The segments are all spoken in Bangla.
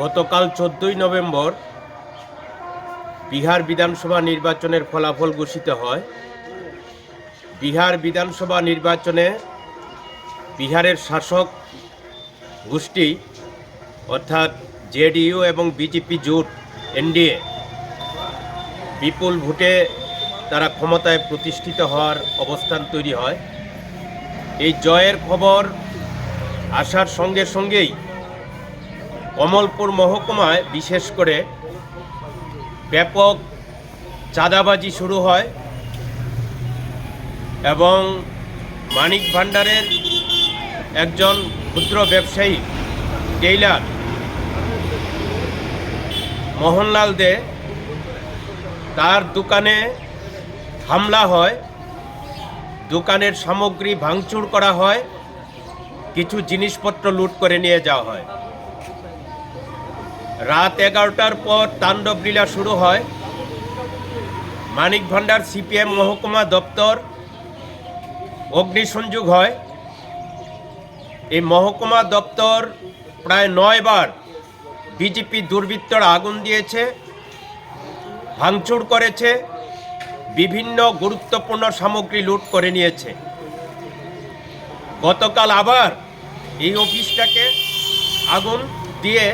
গতকাল চোদ্দই নভেম্বর বিহার বিধানসভা নির্বাচনের ফলাফল ঘোষিত হয়। বিহার বিধানসভা নির্বাচনে বিহারের শাসক গোষ্ঠী, অর্থাৎ জেডিইউ এবং বিজেপি জোট, এনডিএ, বিপুল ভোটে তারা ক্ষমতায় প্রতিষ্ঠিত হওয়ার অবস্থান তৈরি হয়। এই জয়ের খবর আসার সঙ্গে সঙ্গেই কমলপুর মহকুমায় বিশেষ করে ব্যাপক চাঁদাবাজি শুরু হয় এবং মানিক ভাণ্ডারের একজন ক্ষুদ্র ব্যবসায়ী, টেইলার মোহনলাল দে, তার দোকানে হামলা হয়। দোকানের সামগ্রী ভাঙচুর করা হয়। কিছু জিনিসপত্র লুট করে নিয়ে যাওয়া হয়। রাত এগারোটার পর তাণ্ডব লীলা শুরু হয়। মানিক ভান্ডার সিপিএম, মহকুমা দপ্তর অগ্নিসংযোগ হয়। এই মহকুমা দপ্তর প্রায় নয়বার বিজেপি দুর্বৃত্তরা আগুন দিয়েছে, ভাঙচুর করেছে, বিভিন্ন গুরুত্বপূর্ণ সামগ্রী লুট করে নিয়েছে। গতকাল আবার এই অফিসটাকে আগুন দিয়ে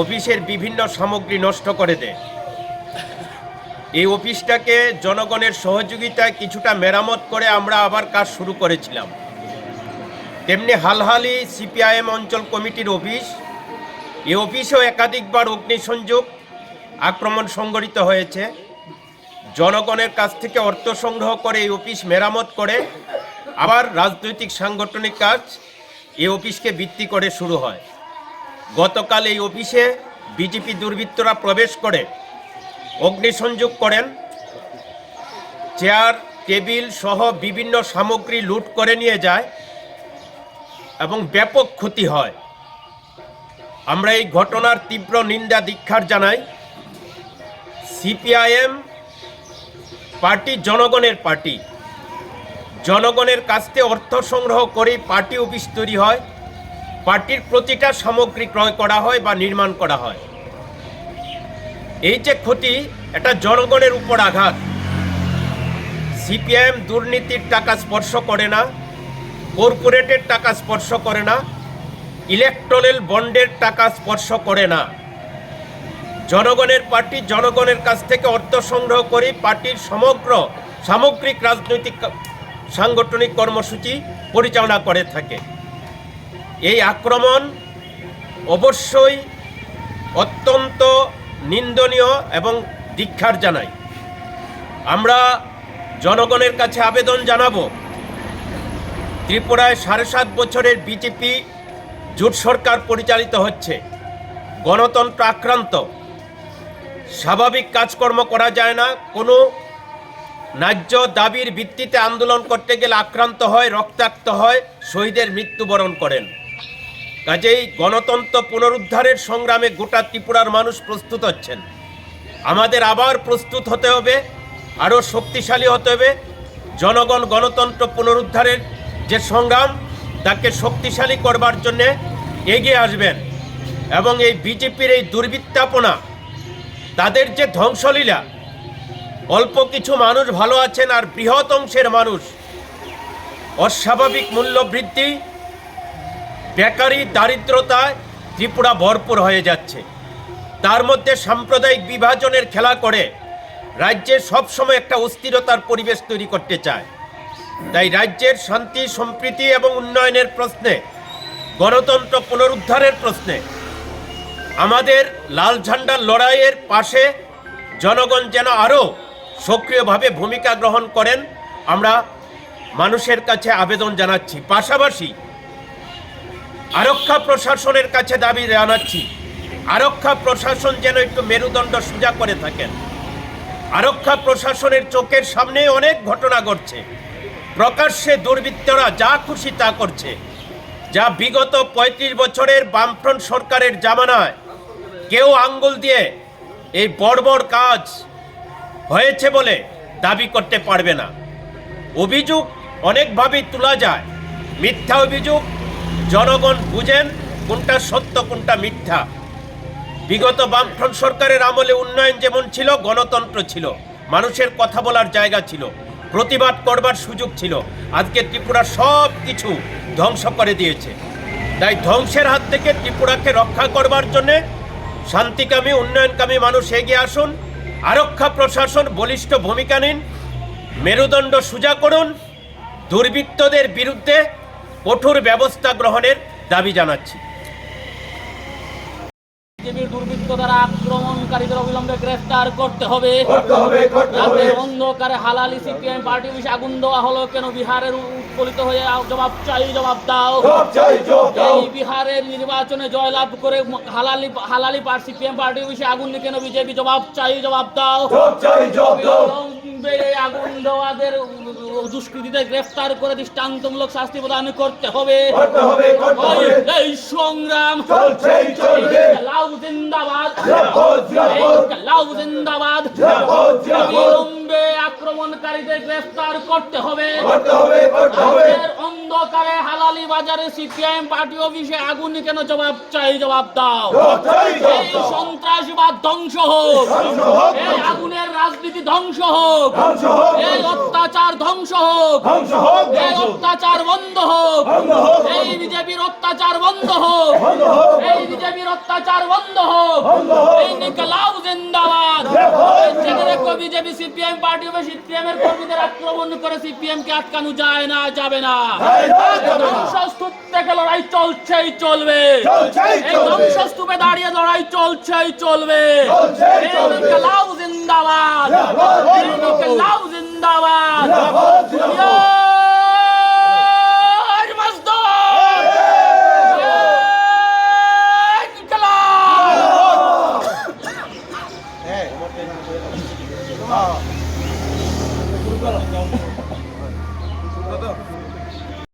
অফিসের বিভিন্ন সামগ্রী নষ্ট করে দেয় এই অফিসটাকে জনগণের সহযোগিতায় কিছুটা মেরামত করে আমরা আবার কাজ শুরু করেছিলাম। তেমনি হালহালি সিপিআইএম অঞ্চল কমিটির অফিস এই অফিসেও একাধিকবার অগ্নিসংযোগ আক্রমণ সংঘটিত হয়েছে। জনগণের কাছ থেকে অর্থ সংগ্রহ করে এই অফিস মেরামত করে আবার রাজনৈতিক সাংগঠনিক কাজ এই অফিসকে ভিত্তি করে শুরু হয়। গতকাল এই অফিসে বিজেপি দুর্বৃত্তরা প্রবেশ করে, অগ্নিসংযোগ করেন, চেয়ার, টেবিল সহ বিভিন্ন সামগ্রী লুট করে নিয়ে যায় এবং ব্যাপক ক্ষতি হয়। আমরা এই ঘটনার তীব্র নিন্দা, দীক্ষার জানাই। সিপিআইএম পার্টি জনগণের পার্টি। জনগণের কাছ থেকে অর্থ সংগ্রহ করে পার্টি অফিস তৈরি হয়। পার্টির প্রতিটা সামগ্রী ক্রয় করা হয় বা নির্মাণ করা হয়। এই যে ক্ষতি, এটা জনগণের উপর আঘাত। সিপিআইএম দুর্নীতির টাকা স্পর্শ করে না, কর্পোরেটের টাকা স্পর্শ করে না ইলেকট্রনাল বন্ডের টাকা স্পর্শ করে না। জনগণের পার্টি জনগণের কাছ থেকে অর্থ সংগ্রহ করে পার্টির সমগ্র সামগ্রিক রাজনৈতিক সাংগঠনিক কর্মসূচি পরিচালনা করে থাকে। এই আক্রমণ অবশ্যই অত্যন্ত নিন্দনীয় এবং দীক্ষার জানাই। আমরা জনগণের কাছে আবেদন জানাব, ত্রিপুরায় সাড়ে সাত বছরের বিজেপি জোট সরকার পরিচালিত হচ্ছে। গণতন্ত্র আক্রান্ত। স্বাভাবিক কাজকর্ম করা যায় না। কোনো ন্যায্য দাবির ভিত্তিতে আন্দোলন করতে গেলে আক্রান্ত হয়, রক্তাক্ত হয়, শহীদের মৃত্যুবরণ করেন। কাজেই গণতন্ত্র পুনরুদ্ধারের সংগ্রামে গোটা ত্রিপুরার মানুষ প্রস্তুত হচ্ছেন। আমাদের আবার প্রস্তুত হতে হবে, আরও শক্তিশালী হতে হবে। জনগণ গণতন্ত্র পুনরুদ্ধারের যে সংগ্রাম, তাকে শক্তিশালী করবার জন্যে এগিয়ে আসবেন এবং এই বিজেপির এই দুর্বৃত্তাপনা, তাদের যে ধ্বংসলীলা, অল্প কিছু মানুষ ভালো আছেন আর বৃহৎ অংশের মানুষ, অস্বাভাবিক মূল্য বৃদ্ধি বেকারি দারিদ্রতায় ত্রিপুরা ভরপুর হয়ে যাচ্ছে। তার মধ্যে সাম্প্রদায়িক বিভাজনের খেলা করে রাজ্যে সবসময় একটা অস্থিরতার পরিবেশ তৈরি করতে চায়। তাই রাজ্যের শান্তি, সম্প্রীতি এবং উন্নয়নের প্রশ্নে, গণতন্ত্র পুনরুদ্ধারের প্রশ্নে, আমাদের লাল ঝান্ডার লড়াইয়ের পাশে জনগণ যেন আরও সক্রিয়ভাবে ভূমিকা গ্রহণ করেন, আমরা মানুষের কাছে আবেদন জানাচ্ছি। পাশাপাশি আরক্ষা প্রশাসনের কাছে দাবি জানাচ্ছি, আরক্ষা প্রশাসন যেন একটু মেরুদণ্ড সোজা করে থাকেন। আরক্ষা প্রশাসনের চোখের সামনে অনেক ঘটনা ঘটছে। প্রকাশ্যে দুর্বৃত্তরা যা খুশি তা করছে। যা বিগত ৩৫ বছরের বামফ্রন্ট সরকারের জামানায় কেউ আঙ্গুল দিয়ে এই বর্বর কাজ হয়েছে বলে দাবি করতে পারবে না। অভিযোগ অনেকভাবেই তোলা যায়। মিথ্যা অভিযোগ জনগণ বুঝেন কোনটা সত্য, কোনটা মিথ্যা। বিগত বামফ্রন্ট সরকারের আমলে উন্নয়ন যেমন ছিল, গণতন্ত্র ছিল। মানুষের কথা বলার জায়গা ছিল। প্রতিবাদ করবার সুযোগ ছিল। আজকে ত্রিপুরা সব কিছু ধ্বংস করে দিয়েছে। তাই ধ্বংসের হাত থেকে ত্রিপুরাকে রক্ষা করবার জন্যে শান্তিকামী, উন্নয়নকামী মানুষ এগিয়ে আসুন। আরক্ষা প্রশাসন বলিষ্ঠ ভূমিকা নিন। মেরুদণ্ড সোজা করুন। দুর্বৃত্তদের বিরুদ্ধে কঠোর ব্যবস্থা গ্রহণের দাবি জানাচ্ছি। বিজেপির আক্রমণকারীদের অবিলম্বে গ্রেফতার করতে হবে। করতে হবে করতে হবে। রাতের অন্ধকারে হালালি সিপিএম পার্টি অফিসে আগুন দেওয়া হলো কেন বিহারের উৎপলিত হয়ে জবাব চাই জবাব দাও। এই বিহারের নির্বাচনে জয়লাভ করে হালালি হালালি পার্টি সিপিএম পার্টি অফিসে আগুন কেন বিজেপি জবাব চাই জবাব দাও। এই আগুন দেওয়াদের গ্রেফতার করে দৃষ্টান্তমূলক শাস্তি প্রদান করতে হবে। এই সংগ্রাম। লাউ জিন্দাবাদ। লাউ। বিলম্বে আক্রমণকারীদের গ্রেফতার করতে হবে। করতে হবে করতে হবে। অন্ধকারে হালালি বাজারে সিপিআইএম পার্টি অফিসে আগুন কেন জবাব চাই জবাব দাও? এই সন্ত্রাসবাদ ধ্বংস হোক। এই আগুনের রাজনীতি ধ্বংস হোক। এই অত্যাচার ধ্বংস হোক। এই অত্যাচার বন্ধ হোক। এই বিজেপির অত্যাচার বন্ধ হোক। এই বিজেপির অত্যাচার বন্ধ হোক। বন্ধ হোক। এই নিকলাও জিন্দাবাদ জিন্দাবাদ, এই জেনে রেখো বিজেপি সিপিএম পার্টি হবে সিপিএম এর কর্মীদের আক্রমণ করে সিপিএম কে আটকানো যায় না যাবে না। ধ্বংসস্তূপ থেকে লড়াই চলছেই চলবে। এই ধ্বংসস্তূপে দাঁড়িয়ে লড়াই চলছেই চলবে। লাউ জিন্দাবাদ। লাউ জিন্দাবাদ।